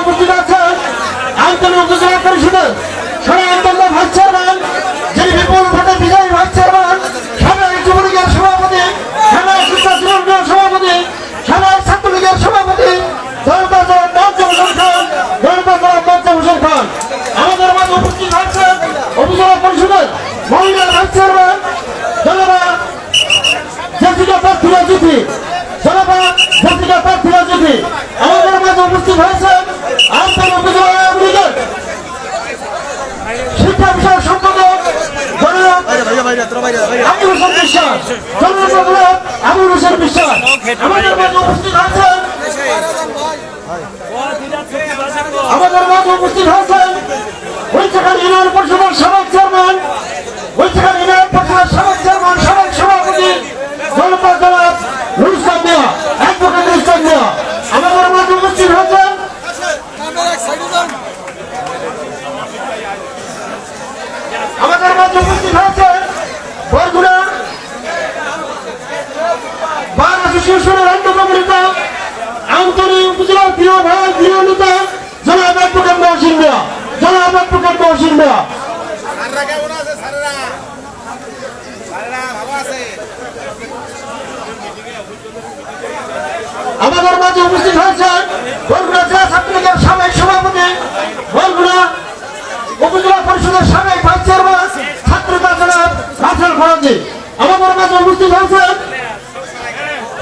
উপস্থিত আছেন আন্তর্জাতিক উপজেলা পরিষদের সবাই আন্তর্জাতিক আবু হোসেন বিশ্বাস আবু হোসেন বিশ্বাস। আমাদের মাঝে উপস্থিত আছেন। আমাদের মাঝে উপস্থিত আছেন ওইখানে ইউনিয়ন পরিষদের সাবেক চেয়ারম্যান ওইখানে ইউনিয়ন পরিষদের সাবেক চেয়ারম্যান পরিষদের সাবেক ভাইস চেয়ারম্যান ছাত্রতা জেলার রাসেল ফরাজি। আমাদের মাঝে উপস্থিত হয়েছেন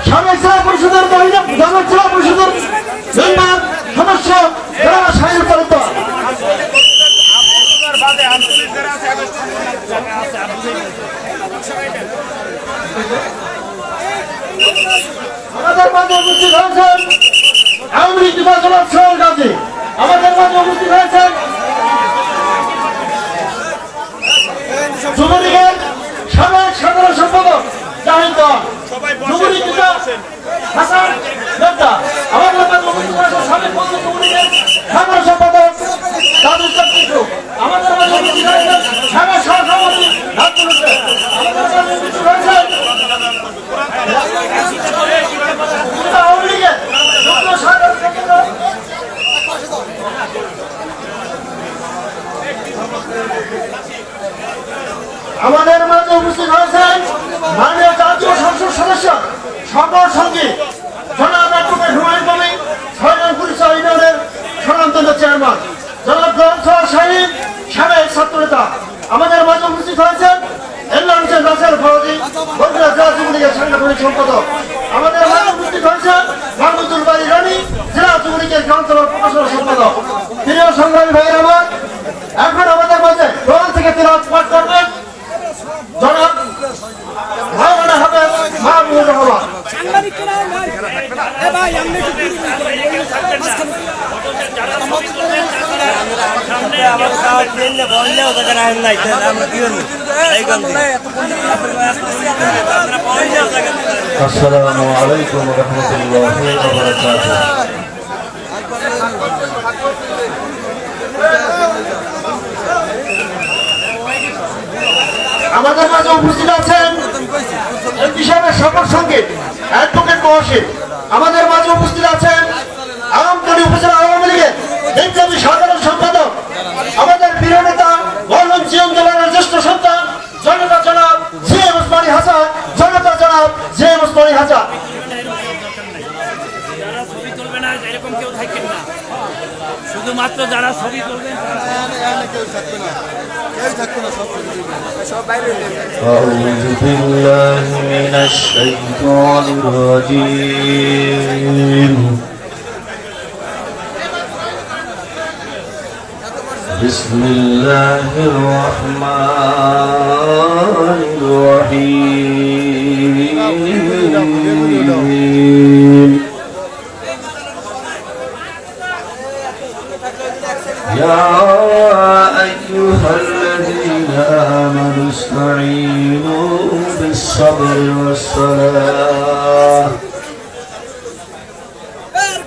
সাবেক জেলা পরিষদের মহিলা সাবেক জেলা পরিষদের মেম্বার, সদস্য জেলা হয়েছেন আওয়ামী লীগ নির্বাচন সরকার আমাদের মাঝে উপস্থিত হয়েছেন যুবলীগের সাবেক সাধারণ সম্পাদক জাহিদ দল। যুবলীগ হাসান উপদেষ্টা আমাদের মাঝে উপস্থিত হয়েছেন এল্লা হোসেন রাসেল ফরজি বন্ধুরা জেলা যুবলীগের সম্পাদক। আমাদের মাঝে উপস্থিত হয়েছেন মাহমুদুল বাড়ি রানী, জেলা যুবলীগের কাউন্সিলর প্রকাশনা সম্পাদক। প্রিয় সংগ্রামী ভাইয়ের আমার, এখন আমাদের মাঝে থেকে তিনি পাঠ করবেন। জনাব মাওলানা হাফেজ মাহমুদুর রহমান। আমাদের মাঝে উপস্থিত আছেন কিষাণের সকল সঙ্গে অ্যাডভোকেট মহাশিব আমাদের মাঝে উপস্থিত আছেন আমি উপজেলা আওয়ামী লীগের শুধুমাত্র যারা ছবি তুলবেন أعوذ بالله من الشيطان الرجيم بسم الله الرحمن الرحيم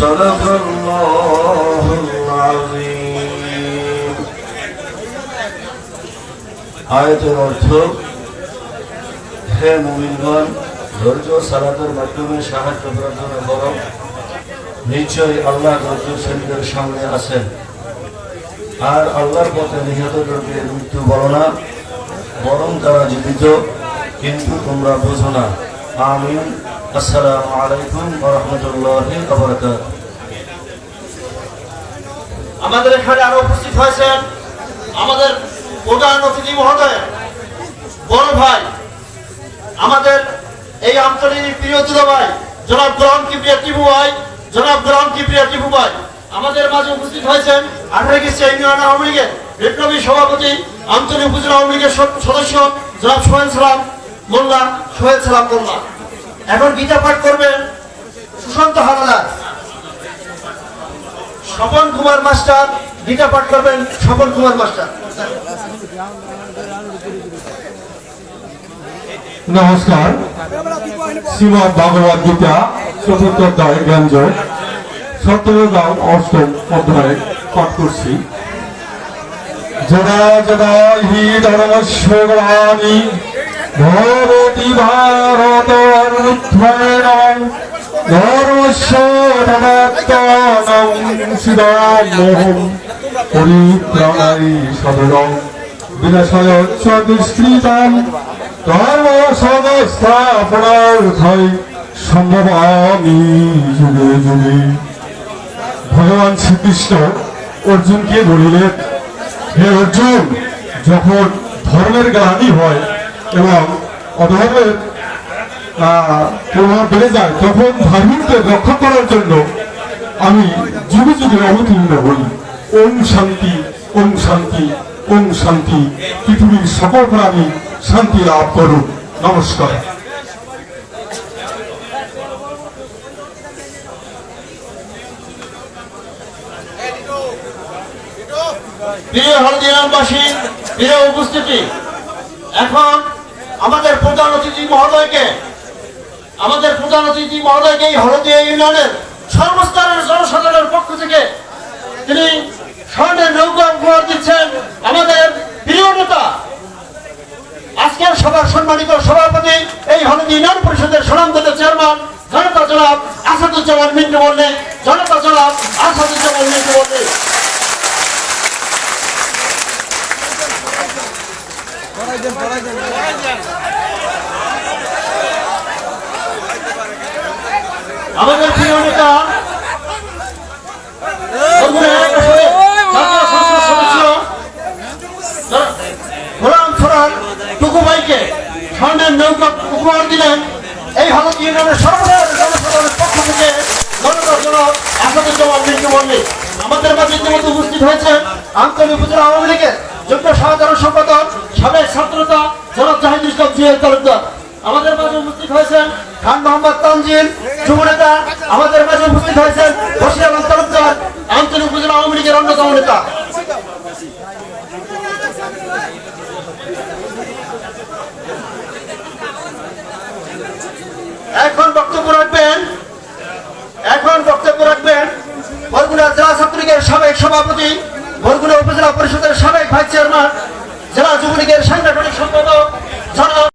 صدق الله العظيم আয়াতের অর্থ হে মুমিনগণ ধৈর্য সালাতের মাধ্যমে সাহায্য প্রার্থনা করো নিশ্চয়ই আল্লাহ ধৈর্যশীলদের সামনে আছেন আর আল্লাহর পথে নিহতদেরকে মৃত্যু বলো না বরং তারা জীবিত কিন্তু তোমরা বোঝো না আমিন। আসসালামু আলাইকুম রহমতুল্লাহ আবরকাত আমাদের এখানে আরও উপস্থিত হয়েছেন আমাদের প্রধান অতিথি মহোদয়, বড় ভাই, আমাদের এই আন্তরিক প্রিয় ভাই জনাব গ্রহণ কিপ্রিয়া টিপু ভাই, জনাব গ্রহণ কিপ্রিয়া টিপু ভাই, আমাদের মাঝে উপস্থিত হয়েছেন আঠারো ইউনিয়ন আওয়ামী লীগের বিপ্লবী সভাপতি আঞ্চলিক উপজেলা আওয়ামী লীগের সদস্য, জনাব সোহেল সালাম। মোল্লা, সোহেল সালাম মোল্লা। এখন গীতা পাঠ করবেন সুশান্ত হারাদার স্বপন কুমার মাস্টার গীতা পাঠ করবেন স্বপন কুমার মাস্টার। নমস্কার। শ্রীমদ ভগবত গীতা, চতুর্থ অধ্যায় জ্ঞানজয় সপ্তম অষ্টম অধ্যায়, পাঠ করছি। যদা যদা হি ধর্মস্য গ্লানি ভারত ধর্ম ভগবান শ্রীকৃষ্ণ অর্জুনকে বলিলেন হে অর্জুন যখন ধর্মের গ্লানি হয় এবং অধর্মের প্রভাব বেড়ে যায়, তখন ধার্মিকদের রক্ষা করার জন্য আমি যুগে যুগে অবতীর্ণ হই। ওম শান্তি ওম শান্তি ওম শান্তি। পৃথিবীর সকল প্রাণী শান্তি লাভ করুন। নমস্কার। প্রিয় হলদিরামবাসী, প্রিয় উপস্থিতি, এখন আমাদের প্রধান অতিথি মহোদয়কে, আমাদের প্রধান অতিথি মহোদয়কে এই হলদিয়া ইউনিয়নের সর্বস্তরের জনসাধারণের পক্ষ থেকে তিনি স্বর্ণের নৌকা উপহার দিচ্ছেন আমাদের প্রিয় নেতা, আজকের সভার সম্মানিত সভাপতি, এই হলদি ইউনিয়ন পরিষদের সুনামগত চেয়ারম্যান, জনতা জনাব আসাদুজ্জামান মিন্টু মল্লিক জনতা জনাব আসাদুজ্জামান মিন্টু মল্লিক আমাদের প্রিয় নেতা নৌকা উপহার দিলেন এই হালত ইউনিয়নের সর্বদার জনসাধারণের পক্ষ থেকে আমাদের মাঝে ইতিমধ্যে উপস্থিত হয়েছে আন্তরিক উপজেলা আওয়ামী লীগের যোগ্য সাধারণ সম্পাদক, সাবেক ছাত্রতা, জনাব জাহিদ ইসলাম জিয়াল তালুকদার। আমাদের মাঝে উপস্থিত হয়েছেন খান মোহাম্মদ তানজিল, যুব নেতা। আমাদের মাঝে উপস্থিত হয়েছেন বসির আলম তালুকদার আন্তরিক উপজেলা আওয়ামী লীগের অন্যতম নেতা। এখন বক্তব্য রাখবেন, এখন বক্তব্য সভাপতি বরগুনা উপজেলা পরিষদের সাবেক ভাইস চেয়ারম্যান জেলা যুবলীগের সাংগঠনিক সম্পাদক